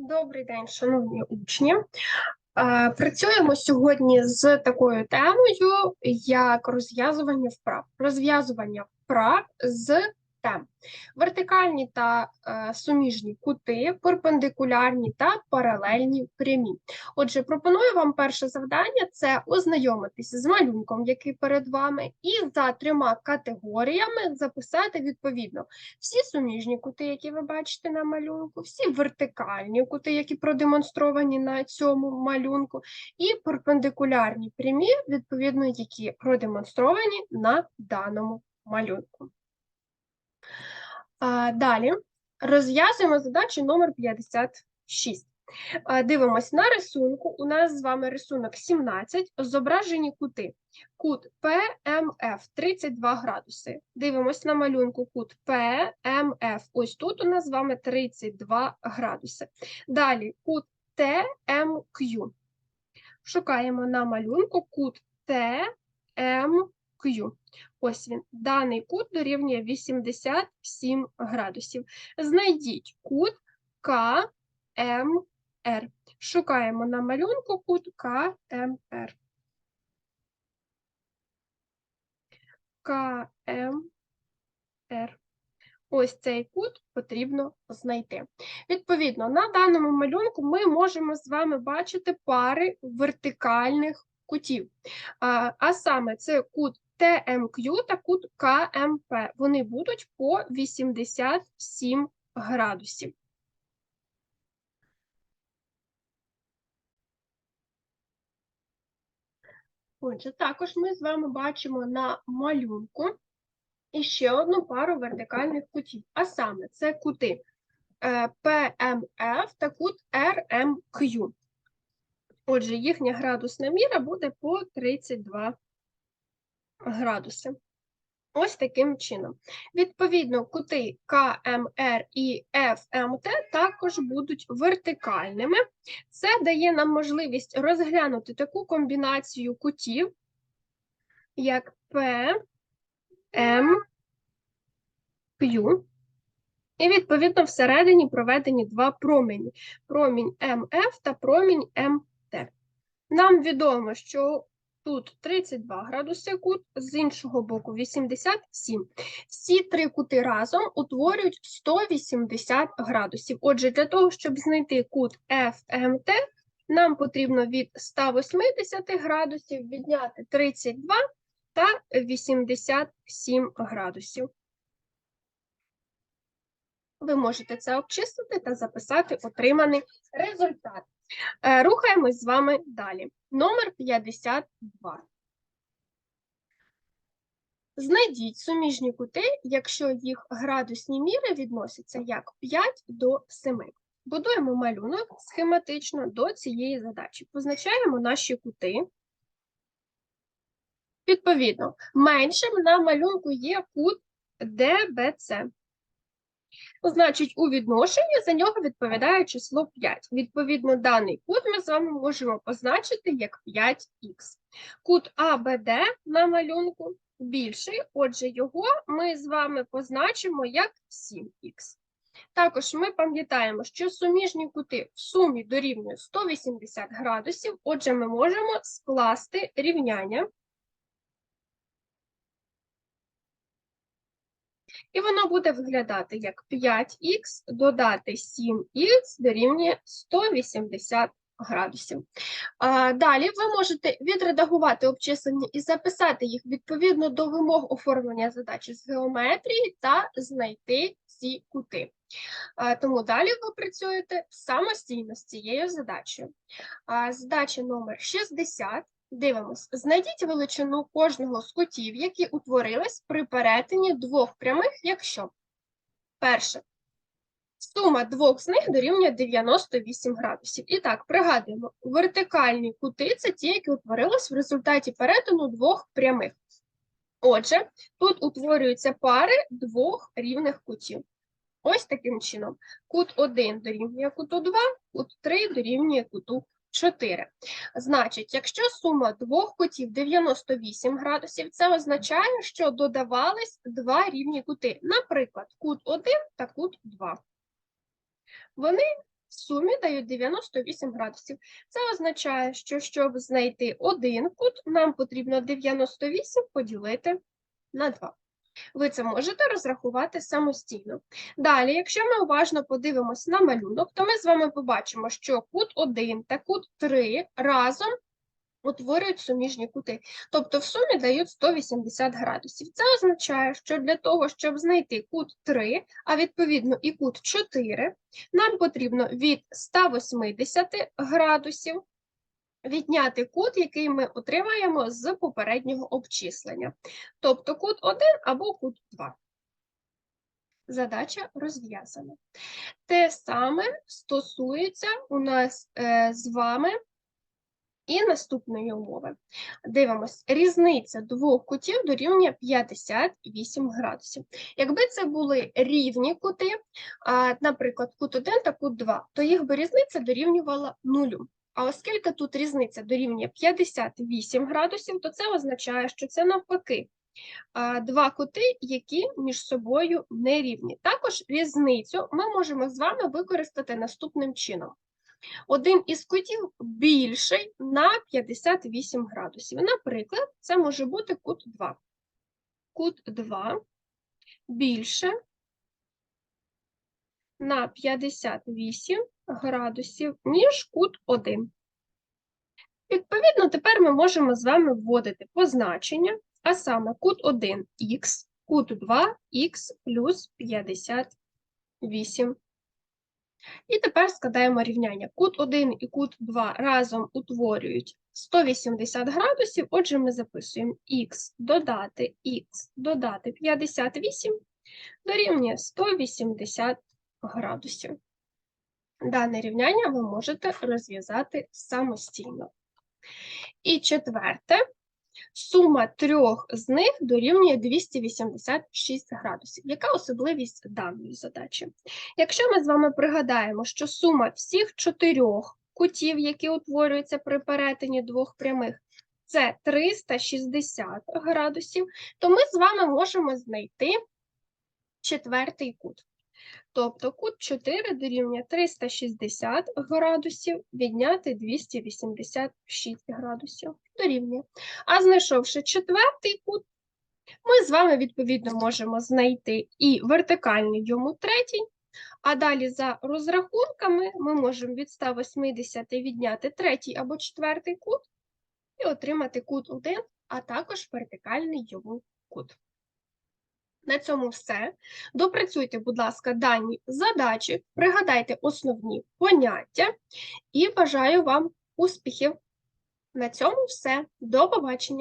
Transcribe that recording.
Добрий день, шановні учні. Е, Працюємо сьогодні з такою темою, як розв'язування вправ. Розв'язування вправ з тем. Вертикальні та е, суміжні кути, перпендикулярні та паралельні прямі. Отже, пропоную вам перше завдання це ознайомитись з малюнком, який перед вами, і за трьома категоріями записати відповідно всі суміжні кути, які ви бачите на малюнку, всі вертикальні кути, які продемонстровані на цьому малюнку, і перпендикулярні прямі, відповідно, які продемонстровані на даному малюнку. Далі розв'язуємо задачу номер 56. А, Дивимось на рисунку. У нас з вами рисунок 17, зображені кути. Кут ПМФ 32 градуси. Дивимось на малюнку кут ПМФ. Ось тут у нас з вами 32 градуси. Далі кут ТМК. Шукаємо на малюнку кут ТМК. Ось він. Даний кут дорівнює 87 градусів. Знайдіть кут КМР. Шукаємо на малюнку кут КМР. КМР. Ось цей кут потрібно знайти. Відповідно, на даному малюнку ми можемо з вами бачити пари вертикальних кутів. А, а саме це кут ТМК та кут КМП. Вони будуть по 87 градусів. Отже, також ми з вами бачимо на малюнку і ще одну пару вертикальних кутів. А саме це кути е, ПМФ та кут РМК. Отже, їхня градусна міра буде по 32 градуси. Ось таким чином. Відповідно, кути КМР і ФМТ також будуть вертикальними. Це дає нам можливість розглянути таку комбінацію кутів, як П, М, Q. І, відповідно, всередині проведені два промені: промінь МФ та промінь МТ. Нам відомо, що тут 32 градуси кут, з іншого боку 87. Всі три кути разом утворюють 180 градусів. Отже, для того, щоб знайти кут FMT, нам потрібно від 180 градусів відняти 32 та 87 градусів. Ви можете це обчислити та записати отриманий результат. Е, Рухаємось з вами далі. Номер 52. Знайдіть суміжні кути, якщо їх градусні міри відносяться як 5 до 7. Будуємо малюнок схематично до цієї задачі. Позначаємо наші кути. Відповідно, меншим на малюнку є кут ДБЦ. Значить, у відношенні за нього відповідає число 5. Відповідно, даний кут ми з вами можемо позначити як 5х. Кут АБД на малюнку більший, отже, його ми з вами позначимо як 7х. Також ми пам'ятаємо, що суміжні кути в сумі дорівнюють 180 градусів, отже, ми можемо скласти рівняння. І воно буде виглядати як 5х додати 7х дорівнює 180 градусів. Далі ви можете відредагувати обчислення і записати їх відповідно до вимог оформлення задачі з геометрії та знайти ці кути. Тому далі ви працюєте самостійно з цією задачею. Задача номер 60. Дивимось, знайдіть величину кожного з кутів, які утворились при перетині двох прямих, якщо перше. Сума двох з них дорівнює 98 градусів. І так, пригадуємо, вертикальні кути це ті, які утворились в результаті перетину двох прямих. Отже, тут утворюються пари двох рівних кутів. Ось таким чином. Кут 1 дорівнює куту 2, кут 3 дорівнює куту 4. Значить, якщо сума двох кутів 98 градусів, це означає, що додавались два рівні кути. Наприклад, кут 1 та кут 2. Вони в сумі дають 98 градусів. Це означає, що щоб знайти один кут, нам потрібно 98 поділити на 2. Ви це можете розрахувати самостійно. Далі, якщо ми уважно подивимося на малюнок, то ми з вами побачимо, що кут 1 та кут 3 разом утворюють суміжні кути, тобто в сумі дають 180 градусів. Це означає, що для того, щоб знайти кут 3, а відповідно і кут 4, нам потрібно від 180 градусів відняти кут, який ми отримаємо з попереднього обчислення, тобто кут 1 або кут 2. Задача розв'язана. Те саме стосується у нас е, з вами і наступної умови. Дивимось, різниця двох кутів дорівнює 58 градусів. Якби це були рівні кути, наприклад, кут 1 та кут 2, то їх би різниця дорівнювала нулю. А оскільки тут різниця дорівнює 58 градусів, то це означає, що це навпаки два кути, які між собою не рівні. Також різницю ми можемо з вами використати наступним чином. Один із кутів більший на 58 градусів. Наприклад, це може бути кут 2. Кут 2 більше на 58 градусів, ніж кут 1. Відповідно, тепер ми можемо з вами вводити позначення, а саме кут 1 х, кут 2 х плюс 58 і тепер складаємо рівняння. Кут 1 і кут 2 разом утворюють 180 градусів, отже, ми записуємо х додати х додати 58 дорівнює 180 градусів. Дане рівняння ви можете розв'язати самостійно. І четверте, сума трьох з них дорівнює 286 градусів. Яка особливість даної задачі? Якщо ми з вами пригадаємо, що сума всіх чотирьох кутів, які утворюються при перетині двох прямих, це 360 градусів, то ми з вами можемо знайти четвертий кут. Тобто кут 4 дорівнює 360 градусів, відняти 286 градусів дорівнює. А знайшовши четвертий кут, ми з вами, відповідно, можемо знайти і вертикальний йому третій, а далі за розрахунками ми можемо від 180 відняти третій або четвертий кут і отримати кут 1, а також вертикальний йому кут. На цьому все. Допрацюйте, будь ласка, дані задачі, пригадайте основні поняття і бажаю вам успіхів. На цьому все. До побачення!